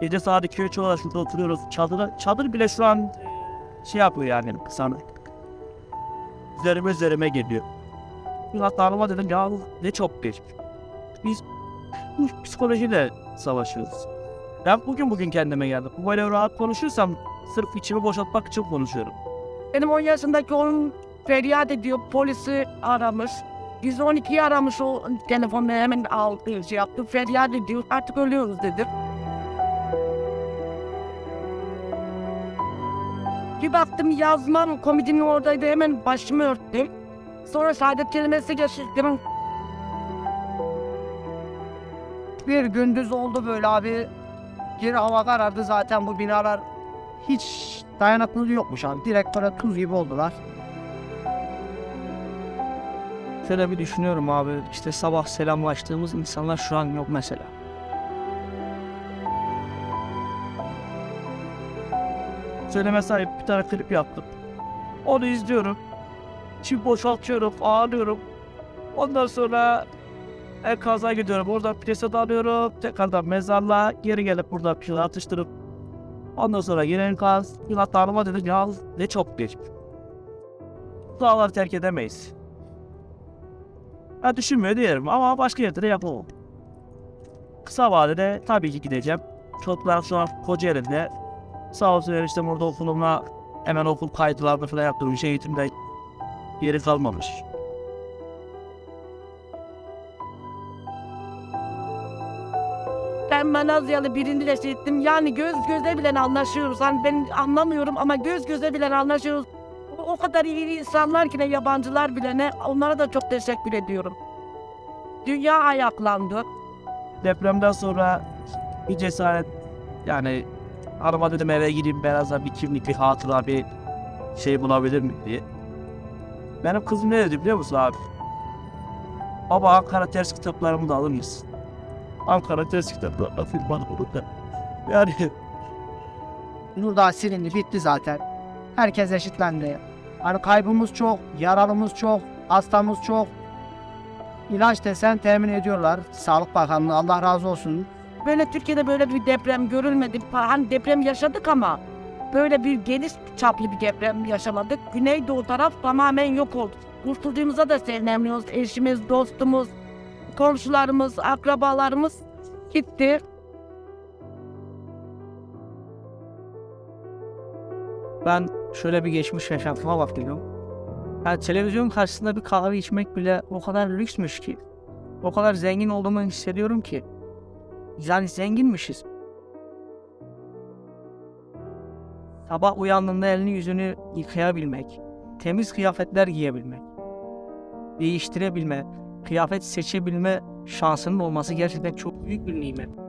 Gece saat 2-3 olarak şurada oturuyoruz. Çadır, çadır bile şu an e, şey yapıyor yani sana. Üzerime üzerime geliyor. Hatta hanıma dedim ya ne çok geç. Biz bu psikolojiyle savaşıyoruz. Ben bugün bugün kendime geldim. Bu böyle rahat konuşursam sırf içimi boşaltmak için konuşuyorum. Benim 10 yaşındaki oğlum feryat ediyor. Polisi aramış. 112'yi aramış o telefonla hemen aldı şey yaptı. Feryat ediyor. Artık ölüyoruz dedi. Bir baktım yazmam komedinin oradaydı hemen başımı örttüm. Sonra saadet kelimesi geçirdim. Bir gündüz oldu böyle abi. Geri hava karardı zaten bu binalar hiç dayanıklılığı yokmuş abi. Direkt böyle tuz gibi oldular. Şöyle bir düşünüyorum abi. işte sabah selamlaştığımız insanlar şu an yok mesela. Söyleme sahip bir tane klip yaptım. Onu izliyorum. Şimdi boşaltıyorum, ağlıyorum. Ondan sonra enkaza gidiyorum. Oradan piyasada alıyorum. Tekrardan mezarlığa geri gelip burada pil atıştırıp Ondan sonra yine enkaz. Bir hatta hanıma dedim ya ne çok geç. Dağları terk edemeyiz. Ben düşünmüyor diyelim ama başka yerde de yapamam. Kısa vadede tabii ki gideceğim. Çocuklar şu an Kocaeli'nde Sağ olsun eniştem orada okulumla hemen okul kayıtlarını falan yaptırmış. Eğitimde yeri kalmamış. Ben Manazyalı birini de ettim. Yani göz göze bile anlaşıyoruz. Hani ben anlamıyorum ama göz göze bile anlaşıyoruz. O, o kadar iyi insanlar ki ne yabancılar bile ne. Onlara da çok teşekkür ediyorum. Dünya ayaklandı. Depremden sonra bir cesaret yani hanıma dedim eve gideyim biraz da bir kimlik bir hatıra bir şey bulabilir miyim diye. Benim kızım ne dedi biliyor musun abi? Baba Ankara ters kitaplarımı da alır mısın? Ankara ters kitaplarını atayım bana bunu da. Yani Nurdağ silindi bitti zaten. Herkes eşitlendi. Hani kaybımız çok, yaralımız çok, hastamız çok. İlaç desen temin ediyorlar. Sağlık Bakanlığı Allah razı olsun. Böyle Türkiye'de böyle bir deprem görülmedi. Hani deprem yaşadık ama böyle bir geniş çaplı bir deprem yaşamadık. Güneydoğu taraf tamamen yok oldu. Kurtulduğumuza da seviniyoruz. Eşimiz, dostumuz, komşularımız, akrabalarımız gitti. Ben şöyle bir geçmiş yaşantıma bakıyorum. Yani televizyon karşısında bir kahve içmek bile o kadar lüksmüş ki. O kadar zengin olduğumu hissediyorum ki. Yani zenginmişiz. Sabah uyandığında elini yüzünü yıkayabilmek, temiz kıyafetler giyebilmek, değiştirebilme, kıyafet seçebilme şansının olması gerçekten çok büyük bir nimet.